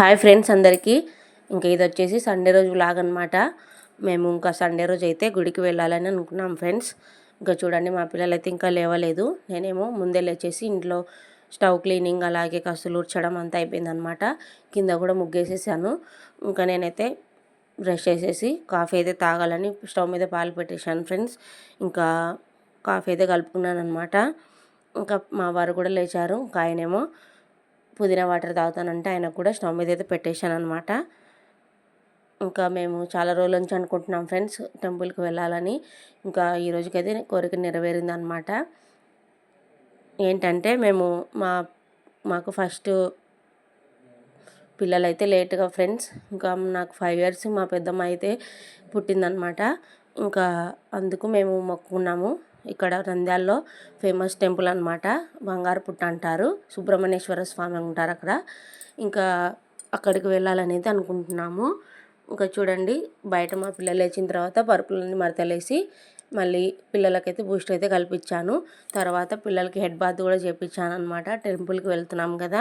Hi friends అందరికీ. ఇంకా ఇది వచ్చేసి సండే రోజు వ్లాగ్ అనమాట మేము ఇంకా సండే రోజు అయితే గుడికి వెళ్ళాలని అనుకున్నాం ఫ్రెండ్స్. ఇంకా చూడండి మా పిల్లలు అయితే ఇంకా లేవలేదు. నేనేమో ముందే లేచేసి ఇంట్లో స్టవ్ క్లీనింగ్ అలాగే కసులు ఉడ్చడం అంతా అయిపోయిందనమాట కింద కూడా ముగ్గేసేసాను. ఇంకా నేనైతే బ్రష్ చేసేసి కాఫీ అయితే తాగాలని స్టవ్ మీద పాలు పెట్టేశాను ఫ్రెండ్స్. ఇంకా కాఫీ అయితే కలుపుకున్నాను అనమాట ఇంకా మా వారు కూడా లేచారు ఇంకా ఆయనేమో పుదీనా వాటర్ తాగుతానంటే ఆయన కూడా స్టవ్ మీద అయితే పెట్టేశాను అనమాట ఇంకా మేము చాలా రోజుల నుంచి అనుకుంటున్నాం ఫ్రెండ్స్ టెంపుల్కి వెళ్ళాలని. ఇంకా ఈ రోజుకైతే కోరిక నెరవేరింది అనమాట ఏంటంటే మేము మా మాకు ఫస్ట్ పిల్లలైతే లేట్గా ఫ్రెండ్స్. ఇంకా నాకు ఫైవ్ ఇయర్స్ మా పెద్దమ్మ అయితే పుట్టిందనమాట ఇంకా అందుకు మేము మొక్కుకున్నాము. ఇక్కడ నంద్యాలలో ఫేమస్ టెంపుల్ అనమాట బంగారుపుట్ట అంటారు. సుబ్రహ్మణ్యేశ్వర స్వామి ఉంటారు అక్కడ. ఇంకా అక్కడికి వెళ్ళాలనేది అనుకుంటున్నాము. ఇంకా చూడండి బయట మా పిల్లలు లేచిన తర్వాత పరుపులన్నీ మరతలేసి మళ్ళీ పిల్లలకైతే బూస్ట్ అయితే కల్పించాను. తర్వాత పిల్లలకి హెడ్ బాత్ కూడా చేయించాను అనమాట టెంపుల్కి వెళ్తున్నాం కదా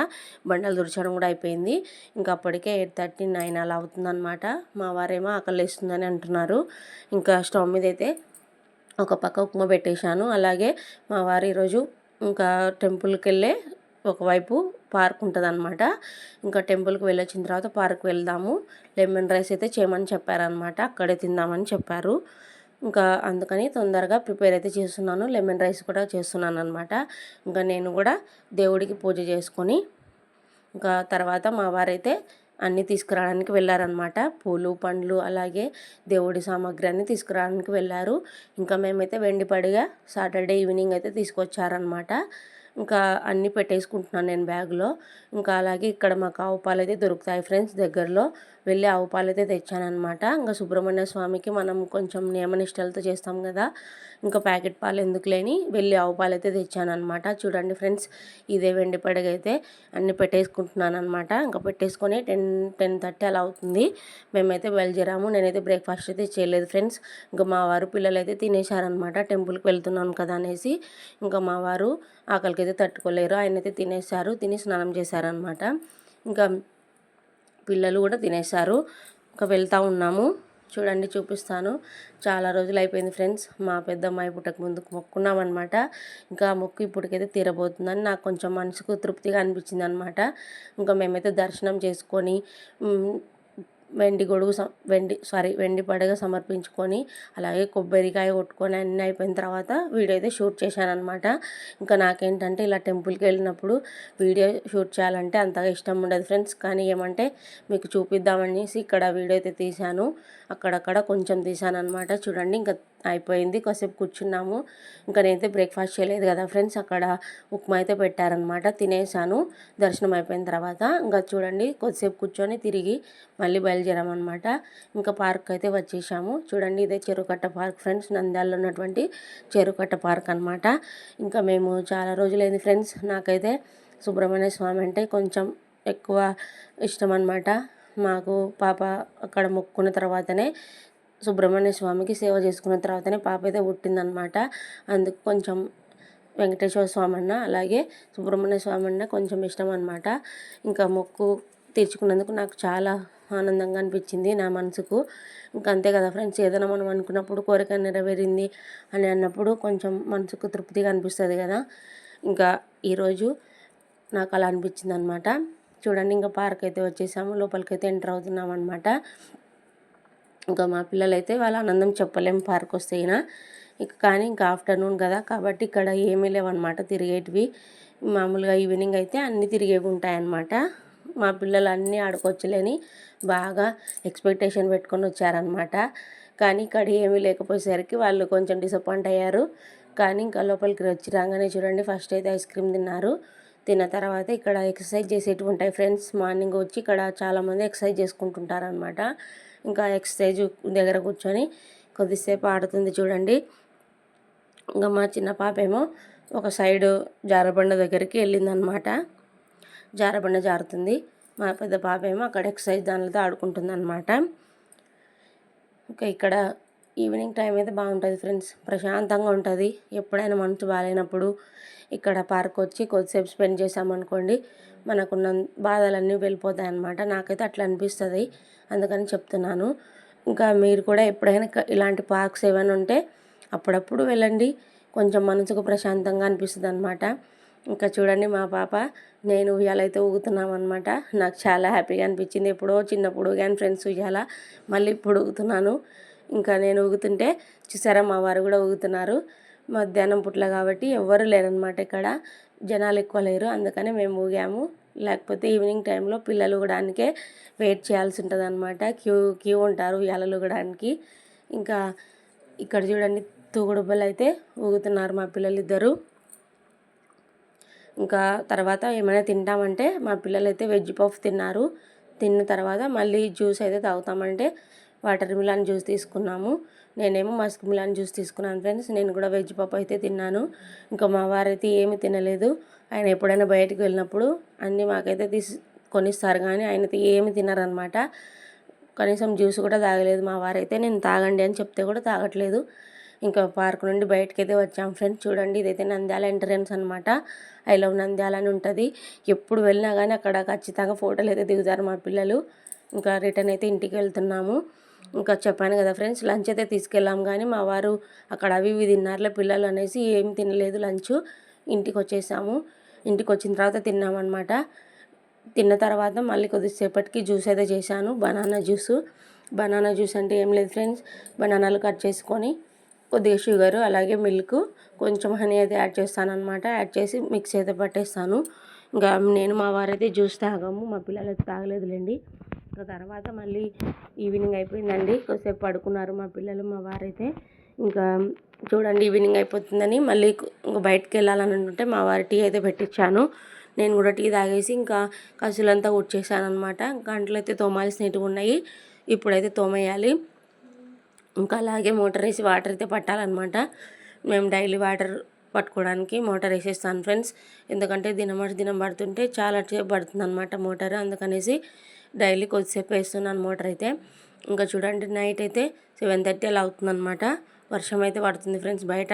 బండలు తుడచడం కూడా అయిపోయింది. ఇంకా అప్పటికే ఎయిట్ థర్టీ నైన్ అలా అవుతుందన్నమాట. మా వారేమో ఆకలి వేస్తుందని అంటున్నారు. ఇంకా స్టవ్ మీద అయితే ఒక పక్క ఉప్మా పెట్టేశాను. అలాగే మా వారు ఈరోజు ఇంకా టెంపుల్కి వెళ్ళే ఒకవైపు పార్క్ ఉంటుంది అనమాట ఇంకా టెంపుల్కి వెళ్ళొచ్చిన తర్వాత పార్క్ వెళ్దాము. లెమన్ రైస్ అయితే చేయమని చెప్పారనమాట అక్కడే తిందామని చెప్పారు. ఇంకా అందుకని తొందరగా ప్రిపేర్ అయితే చేస్తున్నాను. లెమన్ రైస్ కూడా చేస్తున్నాను అనమాట ఇంకా నేను కూడా దేవుడికి పూజ చేసుకొని ఇంకా తర్వాత మా వారైతే అన్నీ తీసుకురావడానికి వెళ్ళారనమాట పూలు పండ్లు అలాగే దేవుడి సామాగ్రి అన్నీ తీసుకురావడానికి వెళ్ళారు. ఇంకా మేమైతే వెండిపడిగా సాటర్డే ఈవినింగ్ అయితే తీసుకొచ్చారనమాట ఇంకా అన్నీ పెట్టేసుకుంటున్నాను నేను బ్యాగ్లో. ఇంకా అలాగే ఇక్కడ మాకు ఆవు పాలు అయితే దొరుకుతాయి ఫ్రెండ్స్ దగ్గరలో. వెళ్ళి ఆవు పాలు అయితే తెచ్చానమాట ఇంకా సుబ్రహ్మణ్య స్వామికి మనం కొంచెం నియమనిష్టలతో చేస్తాం కదా. ఇంకా ప్యాకెట్ పాలు ఎందుకు లేని వెళ్ళి ఆవు పాలు అయితే తెచ్చానమాట చూడండి ఫ్రెండ్స్ ఇదే వెండి పడగైతే అన్నీ పెట్టేసుకుంటున్నాను అనమాట ఇంకా పెట్టేసుకొని టెన్ టెన్ థర్టీ అలా అవుతుంది. మేమైతే బయలుదేరాము. నేనైతే బ్రేక్ఫాస్ట్ అయితే చేయలేదు ఫ్రెండ్స్. ఇంకా మా వారు పిల్లలు అయితే తినేశారనమాట టెంపుల్కి వెళ్తున్నాను కదా అనేసి. ఇంకా మా వారు ఆకలికి అయితే తట్టుకోలేరు. ఆయన అయితే తినేశారు. తిని స్నానం చేశారనమాట ఇంకా పిల్లలు కూడా తినేశారు. ఇంకా వెళ్తూ ఉన్నాము. చూడండి చూపిస్తాను. చాలా రోజులు అయిపోయింది ఫ్రెండ్స్. మా పెద్దమ్మాయి పుట్టక ముందుకు మొక్కున్నామన్నమాట. ఇంకా మొక్కు ఇప్పటికైతే తీరబోతుందని నాకు కొంచెం మనసుకు తృప్తిగా అనిపించింది అనమాట ఇంకా మేమైతే దర్శనం చేసుకొని వెండి గొడుగు వెండి సారీ వెండి పడగ సమర్పించుకొని అలాగే కొబ్బరికాయ కొట్టుకొని అన్నీ అయిపోయిన తర్వాత వీడియో అయితే షూట్ చేశాను అనమాట ఇంకా నాకేంటంటే ఇలా టెంపుల్కి వెళ్ళినప్పుడు వీడియో షూట్ చేయాలంటే అంతగా ఇష్టం ఉండదు ఫ్రెండ్స్. కానీ ఏమంటే మీకు చూపిద్దామనేసి ఇక్కడ వీడియో అయితే తీశాను. అక్కడక్కడ కొంచెం తీశాను అనమాట చూడండి ఇంకా అయిపోయింది. కాసేపు కూర్చున్నాము. ఇంకా నేనైతే బ్రేక్ఫాస్ట్ చేయలేదు కదా ఫ్రెండ్స్. అక్కడ ఉప్మా అయితే పెట్టారనమాట తినేసాను దర్శనం అయిపోయిన తర్వాత ఇంకా చూడండి కొద్దిసేపు కూర్చొని తిరిగి మళ్ళీ బయలు బయలుదేరామన్నమాట. ఇంకా పార్క్ అయితే వచ్చేసాము. చూడండి ఇదే చెరుకట్ట పార్క్ ఫ్రెండ్స్. నంద్యాలలో ఉన్నటువంటి చెరుకట్ట పార్క్ అనమాట ఇంకా మేము చాలా రోజులైంది ఫ్రెండ్స్. నాకైతే సుబ్రహ్మణ్య స్వామి అంటే కొంచెం ఎక్కువ ఇష్టం అనమాట మాకు పాప అక్కడ మొక్కున్న తర్వాతనే సుబ్రహ్మణ్య స్వామికి సేవ చేసుకున్న తర్వాతనే పాప అయితే పుట్టిందనమాట అందుకు కొంచెం వెంకటేశ్వర స్వామి అన్న అలాగే సుబ్రహ్మణ్య స్వామి అన్న కొంచెం ఇష్టం అనమాట ఇంకా మొక్కు తీర్చుకున్నందుకు నాకు చాలా ఆనందంగా అనిపించింది నా మనసుకు. ఇంకా అంతే కదా ఫ్రెండ్స్ ఏదైనా మనం అనుకున్నప్పుడు కోరిక నెరవేరింది అని అన్నప్పుడు కొంచెం మనసుకు తృప్తిగా అనిపిస్తుంది కదా. ఇంకా ఈరోజు నాకు అలా అనిపించింది అనమాట చూడండి ఇంకా పార్క్ అయితే వచ్చేసాము లోపలికి అయితే ఎంటర్ అవుతున్నాం అనమాట ఇంకా మా పిల్లలైతే వాళ్ళ ఆనందం చెప్పలేము పార్క్ వస్తే ఇక కానీ ఇంకా ఆఫ్టర్నూన్ కదా కాబట్టి ఇక్కడ ఏమీ లేవన్నమాట తిరిగేటివి. మామూలుగా ఈవినింగ్ అయితే అన్నీ తిరిగేవి ఉంటాయన్నమాట. మా పిల్లలు అన్నీ ఆడుకోవచ్చులేని బాగా ఎక్స్పెక్టేషన్ పెట్టుకొని వచ్చారనమాట కానీ ఇక్కడ ఏమీ లేకపోయేసరికి వాళ్ళు కొంచెం డిసప్పాయింట్ అయ్యారు. కానీ ఇంకా లోపలికి వచ్చి రాగానే చూడండి ఫస్ట్ అయితే ఐస్ క్రీమ్ తిన్నారు. తిన్న తర్వాత ఇక్కడ ఎక్సర్సైజ్ చేసేటివి ఉంటాయి ఫ్రెండ్స్ మార్నింగ్ వచ్చి ఇక్కడ చాలామంది ఎక్సర్సైజ్ చేసుకుంటుంటారనమాట ఇంకా ఎక్సర్సైజ్ దగ్గర కూర్చొని కొద్దిసేపు ఆడుతుంది చూడండి. ఇంకా మా చిన్న పాప ఏమో ఒక సైడ్ జారబండ దగ్గరికి వెళ్ళిందనమాట జారబండ జారుతుంది. మా పెద్ద పాప ఏమో అక్కడ ఎక్సర్సైజ్ దానితో ఆడుకుంటుంది అనమాట ఇంకా ఇక్కడ ఈవినింగ్ టైం అయితే బాగుంటుంది ఫ్రెండ్స్. ప్రశాంతంగా ఉంటుంది. ఎప్పుడైనా మనసు బాగాలేనప్పుడు ఇక్కడ పార్క్ వచ్చి కొద్దిసేపు స్పెండ్ చేసామనుకోండి మనకున్న బాధలన్నీ వెళ్ళిపోతాయి అన్నమాట నాకైతే అట్లా అనిపిస్తుంది. అందుకని చెప్తున్నాను. ఇంకా మీరు కూడా ఎప్పుడైనా ఇలాంటి పార్క్స్ ఏమైనా ఉంటే అప్పుడప్పుడు వెళ్ళండి. కొంచెం మనసుకు ప్రశాంతంగా అనిపిస్తుంది అనమాట ఇంకా చూడండి మా పాప నేను ఉయ్యాలైతే ఊగుతున్నాం అనమాట నాకు చాలా హ్యాపీగా అనిపించింది. ఎప్పుడో చిన్నప్పుడు కానీ ఫ్రెండ్స్ ఉయ్యాల మళ్ళీ ఇప్పుడు ఊగుతున్నాను. ఇంకా నేను ఊగుతుంటే చూసారా మా వారు కూడా ఊగుతున్నారు. మధ్యాహ్నం పుట్ల కాబట్టి ఎవ్వరు లేరనమాట ఇక్కడ. జనాలు ఎక్కువ లేరు అందుకని మేము ఊగాము. లేకపోతే ఈవినింగ్ టైంలో పిల్లలు ఊగడానికే వెయిట్ చేయాల్సి ఉంటుంది అనమాట క్యూ క్యూ ఉంటారు ఉయ్యాలలు ఊగడానికి. ఇంకా ఇక్కడ చూడండి తూగుడుబ్బలు అయితే ఊగుతున్నారు మా పిల్లలు ఇద్దరు ఇంకా తర్వాత ఏమైనా తింటామంటే మా పిల్లలు అయితే వెజ్ పఫ్ తిన్నారు. తిన్న తర్వాత మళ్ళీ జ్యూస్ అయితే తాగుతామంటే వాటర్ మిలాన్ జ్యూస్ తీసుకున్నాము. నేనేమో మస్క్ మిలాన్ జ్యూస్ తీసుకున్నాను ఫ్రెండ్స్. నేను కూడా వెజ్ పప్పు అయితే తిన్నాను. ఇంకా మా వారైతే ఏమి తినలేదు. ఆయన ఎప్పుడైనా బయటకు వెళ్ళినప్పుడు అన్నీ మాకైతే తీసి కొనిస్తారు కానీ ఆయన అయితే ఏమి తినరనమాట. కనీసం జ్యూస్ కూడా తాగలేదు. మా వారైతే నేను తాగండి అని చెప్తే కూడా తాగట్లేదు. ఇంకా పార్క్ నుండి బయటకి అయితే వచ్చాం. ఫ్రెండ్స్ చూడండి ఇదైతే నంద్యాల ఎంట్రన్స్ అనమాట ఐ లవ్ నంద్యాల అని ఉంటుంది. ఎప్పుడు వెళ్ళినా కానీ అక్కడ ఖచ్చితంగా ఫోటోలు అయితే దిగుతారు మా పిల్లలు. ఇంకా రిటర్న్ అయితే ఇంటికి వెళ్తున్నాము. ఇంకా చెప్పాను కదా ఫ్రెండ్స్ లంచ్ అయితే తీసుకెళ్ళాం. కానీ మా వారు అక్కడ అవి ఇవి తిన్నారులే పిల్లలు అనేసి ఏం తినలేదు లంచ్. ఇంటికి వచ్చేసాము. ఇంటికి వచ్చిన తర్వాత తిన్నామన్నమాట తిన్న తర్వాత మళ్ళీ కొద్దిసేపటికి జ్యూస్ అయితే చేశాను. Banana juice. బనానా జ్యూస్ అంటే ఏం లేదు ఫ్రెండ్స్ బనానాలు కట్ చేసుకొని కొద్దిగా షుగర్ అలాగే మిల్క్ కొంచెం హనీ అయితే యాడ్ చేస్తాను అనమాట యాడ్ చేసి మిక్స్ అయితే పట్టేస్తాను. ఇంకా నేను మా వారైతే జ్యూస్ తాగాము మా పిల్లలు అయితే తాగలేదులేండి. ఇంకా తర్వాత మళ్ళీ ఈవినింగ్ అయిపోయిందండి. కొద్దిసేపు పడుకున్నారు మా పిల్లలు మా వారైతే. ఇంకా చూడండి ఈవినింగ్ అయిపోతుందని మళ్ళీ ఇంకా బయటకు వెళ్ళాలని అనుకుంటే మా వారి టీ అయితే పెట్టించాను నేను కూడా టీ తాగేసి ఇంకా కసులంతా ఉడ్చేసాను అనమాట గంటలు అయితే తోమాల్సినవి ఉన్నాయి. ఇప్పుడైతే తోమేయాలి. ఇంకా అలాగే మోటార్ వేసి వాటర్ అయితే పట్టాలన్నమాట. మేము డైలీ వాటర్ పట్టుకోవడానికి మోటార్ వేసేస్తాను ఫ్రెండ్స్. ఎందుకంటే దినమటి దినం పడుతుంటే చాలా సేపు పడుతుంది అనమాట మోటార్. అందుకనేసి డైలీ కొద్దిసేపు వేస్తున్నాను మోటార్ అయితే. ఇంకా చూడండి నైట్ అయితే సెవెన్ థర్టీ అలా అవుతుందన్నమాట. వర్షం అయితే పడుతుంది ఫ్రెండ్స్ బయట.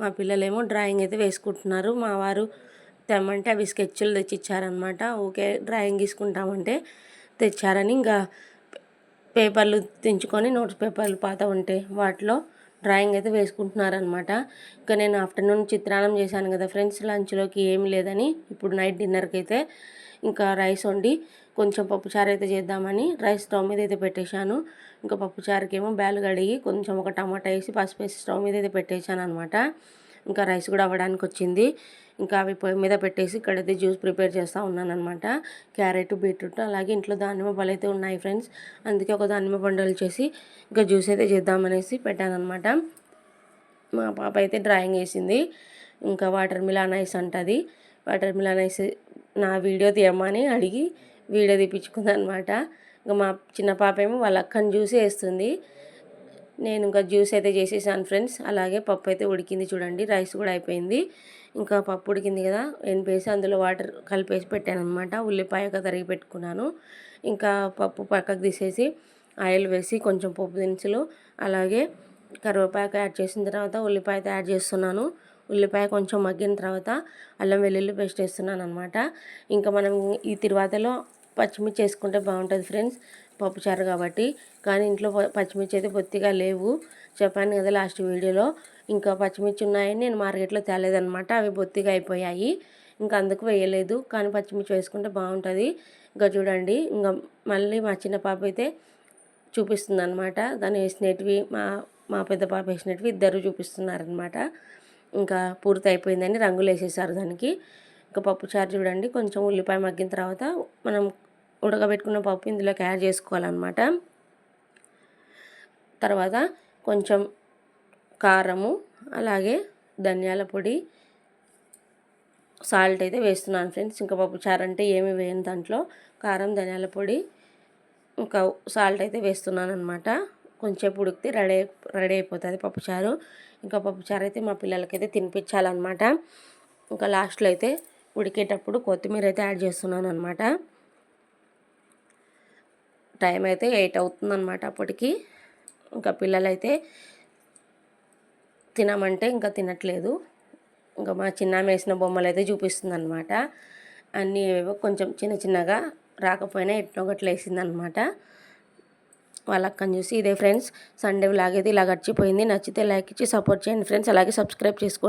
మా పిల్లలేమో డ్రాయింగ్ అయితే వేసుకుంటున్నారు. మా వారు తెమ్మంటే అవి స్కెచ్లు తెచ్చిచ్చారనమాట ఓకే డ్రాయింగ్ తీసుకుంటామంటే తెచ్చారని ఇంకా పేపర్లు తెంచుకొని నోట్స్ పేపర్లు పాత ఉంటే వాటిలో డ్రాయింగ్ అయితే వేసుకుంటున్నారనమాట ఇంకా నేను ఆఫ్టర్నూన్ చిత్రాన్నం చేశాను కదా ఫ్రెండ్స్ లంచ్లోకి ఏమి లేదని. ఇప్పుడు నైట్ డిన్నర్కి అయితే ఇంకా రైస్ వండి కొంచెం పప్పుచారు అయితే చేద్దామని రైస్ స్టవ్ మీద అయితే పెట్టేశాను. ఇంకా పప్పుచారుకేమో బ్యాలు కడిగి కొంచెం ఒక టమాటా వేసి పసుపు వేసి స్టవ్ మీద అయితే పెట్టేశాను అనమాట ఇంకా రైస్ కూడా అవ్వడానికి వచ్చింది. ఇంకా అవి పొయ్యి మీద పెట్టేసి ఇక్కడైతే జ్యూస్ ప్రిపేర్ చేస్తూ ఉన్నాను అనమాట క్యారెట్ బీట్రూట్ అలాగే ఇంట్లో దానిమ్మ పళ్ళు అయితే ఉన్నాయి ఫ్రెండ్స్. అందుకే ఒక దానిమ్మ పండుగలు చేసి ఇంకా జ్యూస్ అయితే చేద్దామనేసి పెట్టాను అనమాట మా పాప అయితే డ్రాయింగ్ వేసింది. ఇంకా వాటర్ మిలాన్ ఐస్ అంటుంది. వాటర్ మిలాన్ ఐస్ నా వీడియో తీయమని అడిగి వీడియో తీపించుకుంది అనమాట ఇంకా మా చిన్న పాప ఏమో వాళ్ళ అక్కని చూసి వేస్తుంది. నేను ఇంకా జ్యూస్ అయితే చేసేసాను ఫ్రెండ్స్. అలాగే పప్పు అయితే ఉడికింది చూడండి. రైస్ కూడా అయిపోయింది. ఇంకా పప్పు ఉడికింది కదా. ఎనిపేసి అందులో వాటర్ కలిపేసి పెట్టాను అనమాట ఉల్లిపాయ ఒక తరిగి పెట్టుకున్నాను. ఇంకా పప్పు పక్కకు తీసేసి ఆయిల్ వేసి కొంచెం పప్పు దినుసులు అలాగే కరివేపాకు యాడ్ చేసిన తర్వాత ఉల్లిపాయ అయితే యాడ్ చేస్తున్నాను. ఉల్లిపాయ కొంచెం మగ్గిన తర్వాత అల్లం వెల్లుల్లి పేస్ట్ వేస్తున్నాను అనమాట ఇంకా మనం ఈ తిరువాతలో పచ్చిమిర్చి వేసుకుంటే బాగుంటుంది ఫ్రెండ్స్. పప్పుచారు కాబట్టి. కానీ ఇంట్లో పచ్చిమిర్చి అయితే బొత్తిగా లేవు. చెప్పాను కదా లాస్ట్ వీడియోలో. ఇంకా పచ్చిమిర్చి ఉన్నాయని నేను మార్కెట్లో తేలేదనమాట అవి బొత్తిగా అయిపోయాయి. ఇంకా అందుకు వేయలేదు. కానీ పచ్చిమిర్చి వేసుకుంటే బాగుంటుంది. ఇంకా చూడండి. ఇంకా మళ్ళీ మా చిన్న పాప అయితే చూపిస్తుంది అనమాట దాన్ని వేసినవి మా మా పెద్ద పాప వేసినవి ఇద్దరు చూపిస్తున్నారనమాట ఇంకా పూర్తి అయిపోయిందని రంగులు వేసేసారు దానికి. ఇంకా పప్పు చారు చూడండి. కొంచెం ఉల్లిపాయ మగ్గిన తర్వాత మనం ఉడకబెట్టుకున్న పప్పు ఇందులోకి యాడ్ చేసుకోవాలన్నమాట. తర్వాత కొంచెం కారము అలాగే ధనియాల పొడి సాల్ట్ అయితే వేస్తున్నాను ఫ్రెండ్స్. ఇంకా పప్పు చారు అంటే ఏమి వేయను దాంట్లో. కారం ధనియాల పొడి ఇంకా సాల్ట్ అయితే వేస్తున్నాను అనమాట కొంచెం ఉడికితే రెడీ రెడీ అయిపోతుంది పప్పుచారు ఇంకా పప్పుచారు అయితే మా పిల్లలకైతే తినిపించాలన్నమాట. ఇంకా లాస్ట్లో అయితే ఉడికేటప్పుడు కొత్తిమీర అయితే యాడ్ చేస్తున్నాను అనమాట టైం అయితే ఎయిట్ అవుతుందన్నమాట అప్పటికి. ఇంకా పిల్లలైతే తినమంటే ఇంకా తినట్లేదు. ఇంకా మా చిన్న వేసిన బొమ్మలు అయితే చూపిస్తుంది అనమాట అన్నీ ఏవేవో కొంచెం చిన్న చిన్నగా రాకపోయినా ఎట్నొకట్లు వేసిందనమాట వేసింది అనమాట వాళ్ళ అక్కని చూసి ఇదే ఫ్రెండ్స్ సండే వ్లాగ్ అయితే ఇలా గడిచిపోయింది. నచ్చితే లైక్ ఇచ్చి సపోర్ట్ చేయండి ఫ్రెండ్స్. అలాగే సబ్స్క్రైబ్ చేసుకోండి.